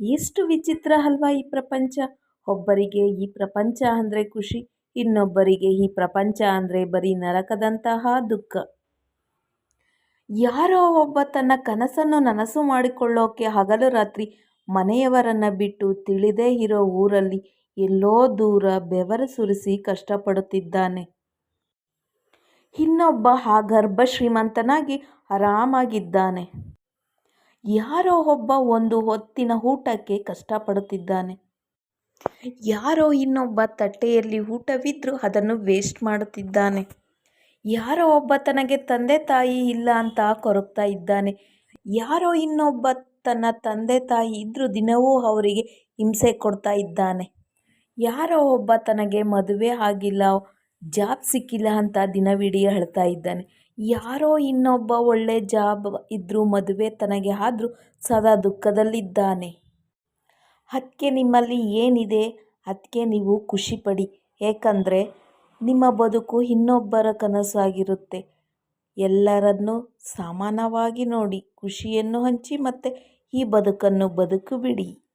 ಎಷ್ಟು ವಿಚಿತ್ರ ಅಲ್ವಾ ಈ ಪ್ರಪಂಚ. ಒಬ್ಬರಿಗೆ ಈ ಪ್ರಪಂಚ ಅಂದರೆ ಖುಷಿ, ಇನ್ನೊಬ್ಬರಿಗೆ ಈ ಪ್ರಪಂಚ ಅಂದರೆ ಬರೀ ನರಕದಂತಹ ದುಃಖ. ಯಾರೋ ಒಬ್ಬ ತನ್ನ ಕನಸನ್ನು ನನಸು ಮಾಡಿಕೊಳ್ಳೋಕೆ ಹಗಲು ರಾತ್ರಿ ಮನೆಯವರನ್ನು ಬಿಟ್ಟು ತಿಳಿದೇ ಇರೋ ಊರಲ್ಲಿ ಎಲ್ಲೋ ದೂರ ಬೆವರು ಸುರಿಸಿ ಕಷ್ಟಪಡುತ್ತಿದ್ದಾನೆ. ಇನ್ನೊಬ್ಬ ಆ ಗರ್ಭ ಶ್ರೀಮಂತನಾಗಿ ಆರಾಮಾಗಿದ್ದಾನೆ. ಯಾರೋ ಒಬ್ಬ ಒಂದು ಹೊತ್ತಿನ ಊಟಕ್ಕೆ ಕಷ್ಟಪಡುತ್ತಿದ್ದಾನೆ. ಯಾರೋ ಇನ್ನೊಬ್ಬ ತಟ್ಟೆಯಲ್ಲಿ ಊಟವಿದ್ದರೂ ಅದನ್ನು ವೇಸ್ಟ್ ಮಾಡುತ್ತಿದ್ದಾನೆ. ಯಾರೋ ಒಬ್ಬ ತನಗೆ ತಂದೆ ತಾಯಿ ಇಲ್ಲ ಅಂತ ಕೊರಗ್ತಾ ಇದ್ದಾನೆ. ಯಾರೋ ಇನ್ನೊಬ್ಬ ತನ್ನ ತಂದೆ ತಾಯಿ ಇದ್ದರೂ ದಿನವೂ ಅವರಿಗೆ ಹಿಂಸೆ ಕೊಡ್ತಾ ಇದ್ದಾನೆ. ಯಾರೋ ಒಬ್ಬ ತನಗೆ ಮದುವೆ ಆಗಿಲ್ಲ, ಜಾಬ್ ಸಿಕ್ಕಿಲ್ಲ ಅಂತ ದಿನವಿಡೀ ಅಳ್ತಾ ಇದ್ದಾನೆ. ಯಾರೋ ಇನ್ನೊಬ್ಬ ಒಳ್ಳೆ ಜಾಬ್ ಇದ್ದರೂ ಮದುವೆ ತನಗೆ ಆದರೂ ಸದಾ ದುಃಖದಲ್ಲಿದ್ದಾನೆ. ಅದಕ್ಕೆ ನಿಮ್ಮಲ್ಲಿ ಏನಿದೆ? ಅದಕ್ಕೆ ನೀವು ಖುಷಿಪಡಿ. ಏಕೆಂದರೆ ನಿಮ್ಮ ಬದುಕು ಇನ್ನೊಬ್ಬರ ಕನಸಾಗಿರುತ್ತೆ. ಎಲ್ಲರನ್ನೂ ಸಮಾನವಾಗಿ ನೋಡಿ, ಖುಷಿಯನ್ನು ಹಂಚಿ ಮತ್ತು ಈ ಬದುಕನ್ನು ಬದುಕು ಬಿಡಿ